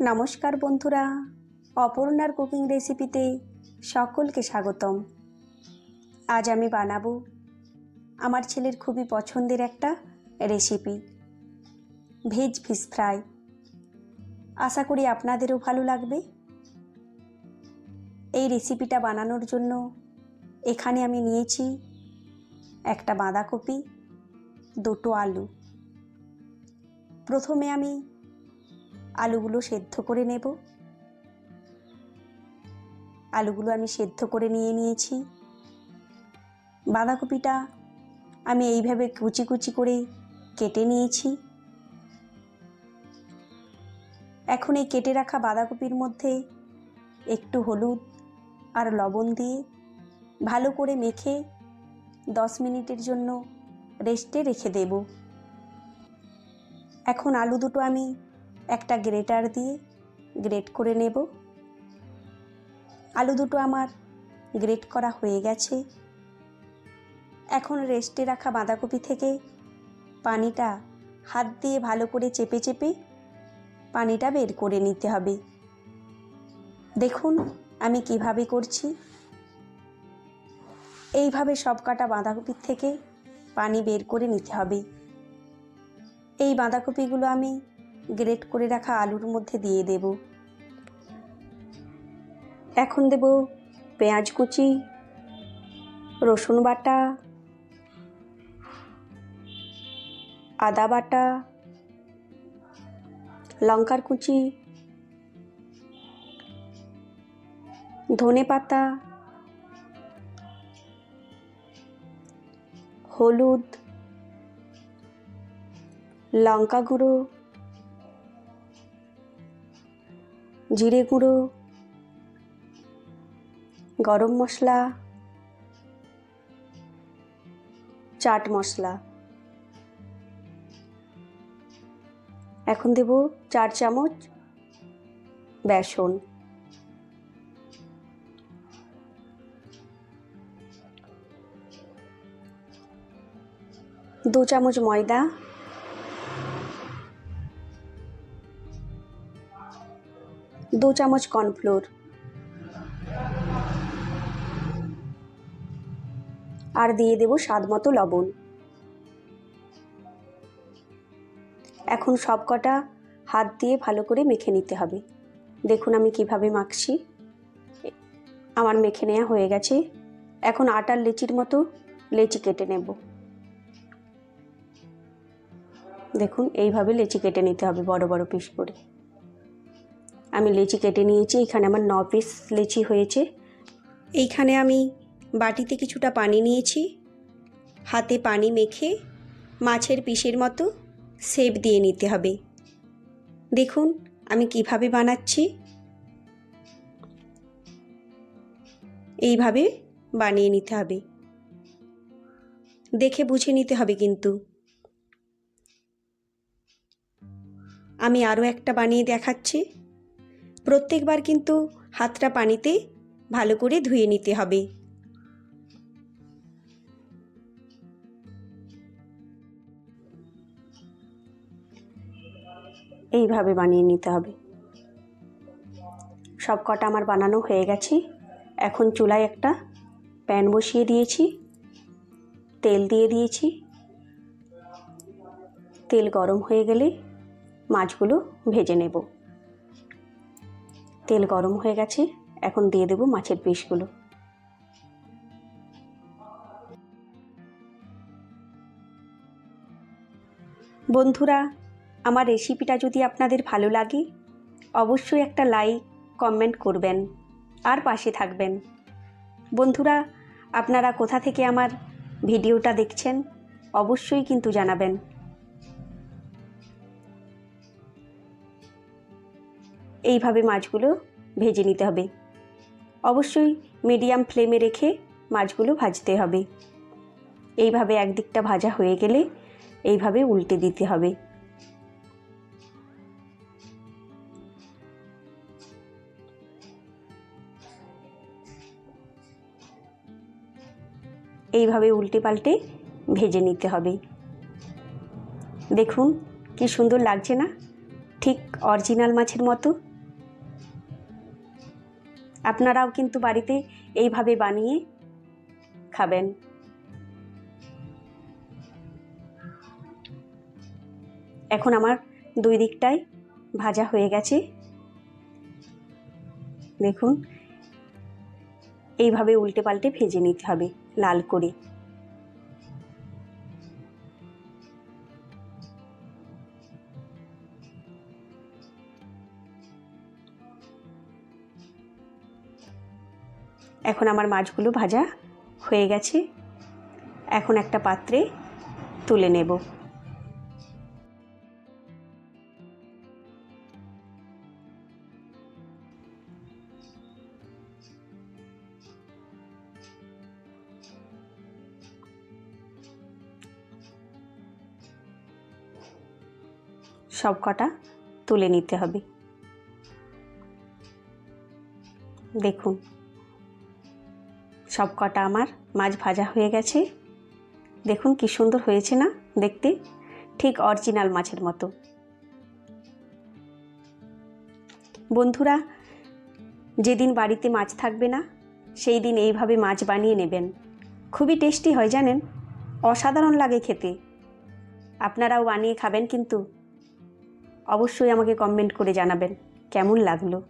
নমস্কার বন্ধুরা। অপর্ণার কুকিং রেসিপিতে সকলকে স্বাগতম। আজ আমি বানাবো আমার ছেলের খুবই পছন্দের একটা রেসিপি, ভেজ ফিশ ফ্রাই। আশা করি আপনাদেরও ভালো লাগবে। এই রেসিপিটা বানানোর জন্য এখানে আমি নিয়েছি একটা বাঁধাকপি, দুটো আলু। প্রথমে আমি আলুগুলো সেদ্ধ করে নেব। আলুগুলো আমি সেদ্ধ করে নিয়ে নিয়েছি। বাঁধাকপিটা আমি এইভাবে কুচি কুচি করে কেটে নিয়েছি। এখন এই কেটে রাখা বাঁধাকপির মধ্যে একটু হলুদ আর লবণ দিয়ে ভালো করে মেখে দশ মিনিটের জন্য রেস্টে রেখে দেব। এখন আলু দুটো আমি একটা গ্রেটার দিয়ে গ্রেট করে নেব। আলু দুটো আমার গ্রেট করা হয়ে গেছে। এখন রেস্টে রাখা বাঁধাকপি থেকে পানিটা হাত দিয়ে ভালো করে চেপে চেপে পানিটা বের করে নিতে হবে। দেখুন আমি কীভাবে করছি। এইভাবে সব কাটা বাঁধাকপির থেকে পানি বের করে নিতে হবে। এই বাঁধাকপিগুলো আমি গ্রেট করে রাখা আলুর মধ্যে দিয়ে দেব। এখন দেব পেঁয়াজ কুচি, রসুন বাটা, আদা বাটা, লঙ্কার কুচি, ধনে পাতা, হলুদ, লঙ্কা গুঁড়ো জিরে গুঁড়ো গরম মশলা চাট মশলা। এখন দেব চার চামচ বেসন। দু চামচ ময়দা। দু চামচ কর্নফ্লোর। আর দিয়ে দেব স্বাদ মতো লবণ। এখন সব কটা হাত দিয়ে ভালো করে মেখে নিতে হবে। দেখুন আমি কীভাবে মাখছি। আমার মেখে নেওয়া হয়ে গেছে। এখন আটার লেচির মতো লেচি কেটে নেব। দেখুন, এইভাবে লেচি কেটে নিতে হবে বড় বড় পিস করে। আমি লেচি কেটে নিয়েছি, এখানে আমার ন পিস লেচি হয়েছে। এইখানে আমি বাটিতে কিছুটা পানি নিয়েছি, হাতে পানি মেখে মাছের পিসের মতো সেপ দিয়ে নিতে হবে। দেখুন আমি কীভাবে বানাচ্ছি। এইভাবে বানিয়ে নিতে হবে। দেখে বুঝে নিতে হবে কিন্তু। আমি আরও একটা বানিয়ে দেখাচ্ছি। প্রত্যেকবার কিন্তু হাতটা পানিতে ভালো করে ধুয়ে নিতে হবে। এইভাবে বানিয়ে নিতে হবে। সব কটা আমার বানানো হয়ে গেছে। এখন চুলায় একটা প্যান বসিয়ে দিয়েছি। তেল দিয়ে দিয়েছি। তেল গরম হয়ে গেলে মাছগুলো ভেজে নেব। তেল গরম হয়ে গেছে, এখন দিয়ে দেব মাছের পিসগুলো। বন্ধুরা, আমার রেসিপিটা যদি আপনাদের ভালো লাগে, অবশ্যই একটা লাইক, কমেন্ট করবেন, আর পাশে থাকবেন। বন্ধুরা, আপনারা কোথা থেকে আমার ভিডিওটা দেখছেন, অবশ্যই কিন্তু জানাবেন। এইভাবে মাছগুলো ভেজে নিতে হবে। অবশ্যই মিডিয়াম ফ্লেমে রেখে মাছগুলো ভাজতে হবে। এইভাবে একদিকটা ভাজা হয়ে গেলে এইভাবে উল্টে দিতে হবে। এইভাবে উল্টে পাল্টে ভেজে নিতে হবে। দেখুন কি সুন্দর লাগছে না? ঠিক অরিজিনাল মাছের মতো। আপনারাও কিন্তু বাড়িতে এইভাবে বানিয়ে খাবেন। এখন আমার দুই দিকটাই ভাজা হয়ে গেছে। দেখুন, এইভাবে উল্টে পাল্টে ভেজে নিতে হবে লাল করে। এখন আমার মাছগুলো ভাজা হয়ে গেছে। এখন একটা পাত্রে তুলে নেব। সব কটা তুলে নিতে হবে। দেখুন। সব কটা আমার মাছ ভাজা হয়ে গেছে। দেখুন কি সুন্দর হয়েছে না দেখতে? ঠিক অরিজিনাল মাছের মতো। বন্ধুরা, যেদিন বাড়িতে মাছ থাকবে না, সেই দিন এইভাবে মাছ বানিয়ে নেবেন। খুবই টেস্টি হয় জানেন? অসাধারণ লাগে খেতে। আপনারাও বানিয়ে খাবেন কিন্তু। অবশ্যই আমাকে কমেন্ট করে জানাবেন, কেমন লাগল?